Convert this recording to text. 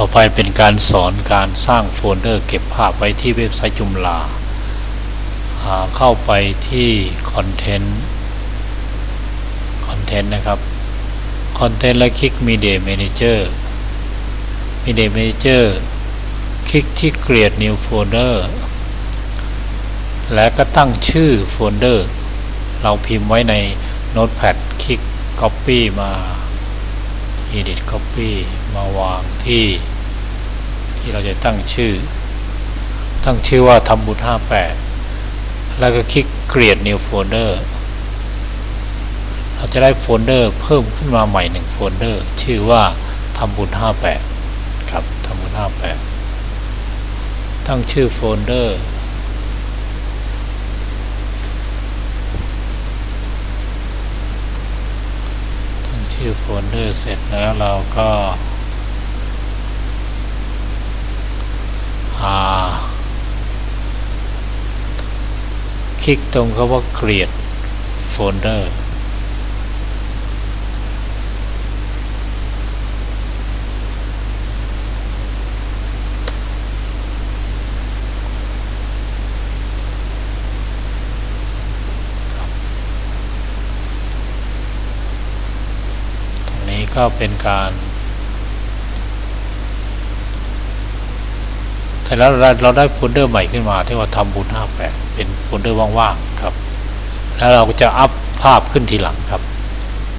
ต่อไปเป็นการสอนการสร้างโฟลเดอร์เก็บภาพไว้ที่เว็บไซต์จุมลาาเข้าไปที่คอนเทนต์คอนเทนต์นะครับคอนเทนต์และคลิก Media Manager Media Manager คลิกที่ Create New Folder และก็ตั้งชื่อโฟลเดอร์ เราพิมพ์ไว้ใน Notepad คลิก Copy มา Edit Copy มาวางที่ ที่เราจะตั้งชื่อ ตั้งชื่อว่าทำบุญ 58 แล้วก็คลิก Create New Folder เราจะได้โฟลเดอร์เพิ่มขึ้นมาใหม่หนึ่งโฟลเดอร์ ชื่อว่าทำบุญ 58 ครับทำบุญ 58 ตั้งชื่อโฟลเดอร์ ตั้ง ชื่อโฟลเดอร์เสร็จแล้วเราก็าคลิกตรงคาว่าเกลียดโฟลเดอร์ ก็เป็นการแต่แล้วเราเราได้โฟลเดอร์ใหม่ขึ้นมาที่ว่าทำบุญ58เป็นโฟลเดอร์ว่างๆครับ แล้วเราก็จะอัพภาพขึ้นทีหลังครับ